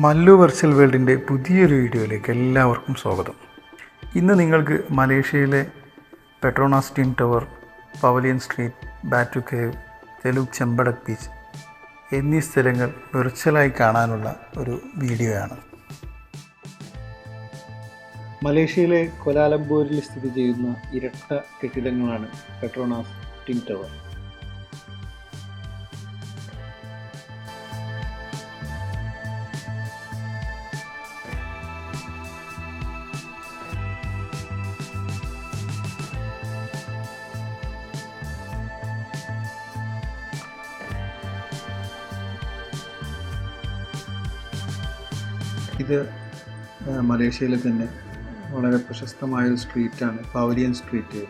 Mallu virtual വേൾഡിന്റെ പുതിയൊരു വീഡിയോയിലേക്ക് എല്ലാവർക്കും സ്വാഗതം. ഇന്ന് നിങ്ങൾക്ക് മലേഷ്യയിലെ Petronas tower pavilion street Batu cave Teluk Cempedak beach എന്നീ സ്ഥലങ്ങൾ വെർച്വലായി കാണാനുള്ള ഒരു വീഡിയോയാണ്. മലേഷ്യയിലെ കൊലാലംപൂരിൽ സ്ഥിതി ചെയ്യുന്ന ഇരട്ട കെട്ടിടങ്ങളാണ് പെട്രോണാസ് ടീം ടവർ. ഇത് മലേഷ്യയിലെ തന്നെ വളരെ പ്രശസ്തമായൊരു സ്ട്രീറ്റാണ് പവലിയൻ സ്ട്രീറ്റ്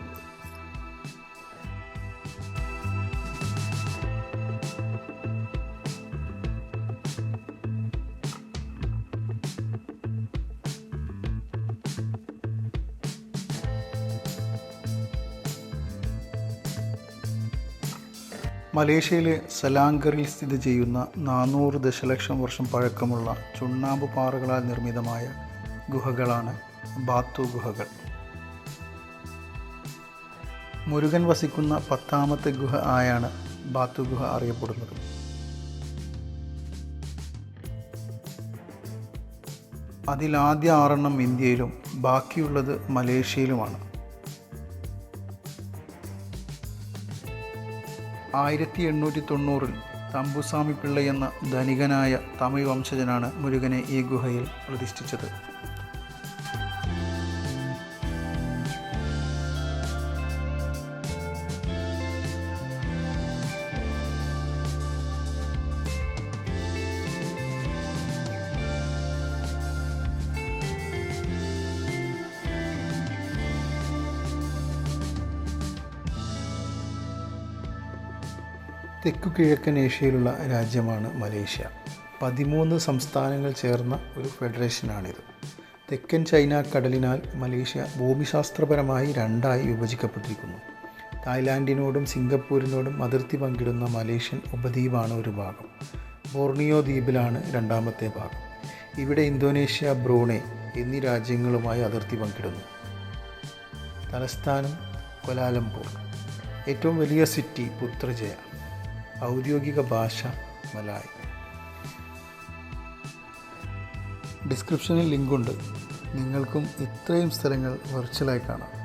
മലേഷ്യയിലെ സലാങ്കറിൽ സ്ഥിതി ചെയ്യുന്ന നാനൂറ് ദശലക്ഷം വർഷം പഴക്കമുള്ള ചുണ്ണാമ്പ് പാറകളാൽ നിർമ്മിതമായ ഗുഹകളാണ് ബാത്തു ഗുഹകൾ. മുരുകൻ വസിക്കുന്ന പത്താമത്തെ ഗുഹ ആയാണ് ബാത്തു ഗുഹ അറിയപ്പെടുന്നത്. അതിലാദ്യ ആറെണ്ണം ഇന്ത്യയിലും ബാക്കിയുള്ളത് മലേഷ്യയിലുമാണ്. ആയിരത്തി എണ്ണൂറ്റി തൊണ്ണൂറിൽ തമ്പുസ്വാമി പിള്ള എന്ന ധനികനായ തമിഴ് വംശജനാണ് മുരുകനെ ഈ ഗുഹയിൽ പ്രതിഷ്ഠിച്ചത്. തെക്കു കിഴക്കൻ ഏഷ്യയിലുള്ള രാജ്യമാണ് മലേഷ്യ. പതിമൂന്ന് സംസ്ഥാനങ്ങൾ ചേർന്ന ഒരു ഫെഡറേഷനാണിത്. തെക്കൻ ചൈന കടലിനാൽ മലേഷ്യ ഭൂമിശാസ്ത്രപരമായി രണ്ടായി വിഭജിക്കപ്പെട്ടിരിക്കുന്നു. തായ്ലാൻഡിനോടും സിംഗപ്പൂരിനോടും അതിർത്തി പങ്കിടുന്ന മലേഷ്യൻ ഉപദ്വീപാണ് ഒരു ഭാഗം. ബോർണിയോ ദ്വീപിലാണ് രണ്ടാമത്തെ ഭാഗം. ഇവിടെ ഇന്തോനേഷ്യ ബ്രൂണെ എന്നീ രാജ്യങ്ങളുമായി അതിർത്തി പങ്കിടുന്നു. തലസ്ഥാനം കൊലാലംപൂർ. ഏറ്റവും വലിയ സിറ്റി പുത്രജയ. ഔദ്യോഗിക ഭാഷ മലയാളി ഡിസ്ക്രിപ്ഷനിൽ ലിങ്കുണ്ട്. നിങ്ങൾക്കും ഇത്രയും സ്ഥലങ്ങൾ വെർച്വലായി കാണാം.